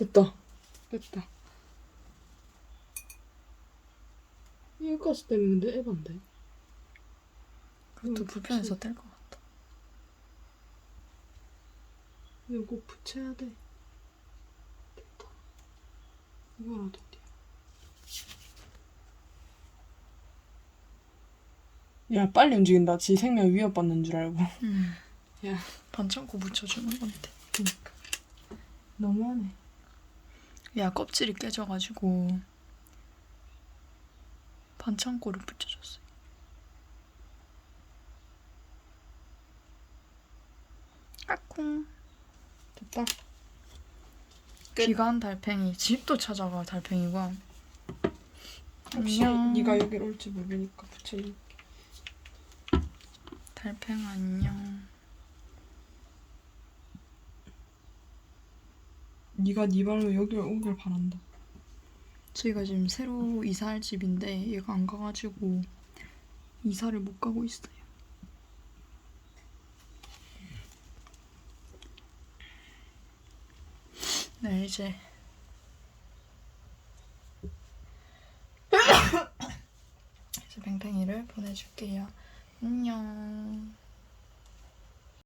됐다. 됐다. 떼면 근데 에반데. 그것도 음, 불편해서 뗄 것 같다. 이거 꼭 붙여야 돼. 됐다. 이거라도 돼. 야 빨리 움직인다. 지 생명 위협받는 줄 알고. 음. 야 반창고 묻혀주는 건데. 그니까 너무하네. 야 껍질이 깨져가지고 반창고를 붙여줬어요. 까꿍. 됐다. 끝. 기간 달팽이 집도 찾아가 달팽이가. 혹시 안녕. 네가 여기로 올지 모르니까 붙여놓을게. 달팽 안녕. 네가 네 발로 여기를 오길 바란다. 저희가 지금 새로 이사할 집인데 얘가 안 가가지고 이사를 못 가고 있어요. 네 이제 이제 뱅뱅이를 보내줄게요. 안녕.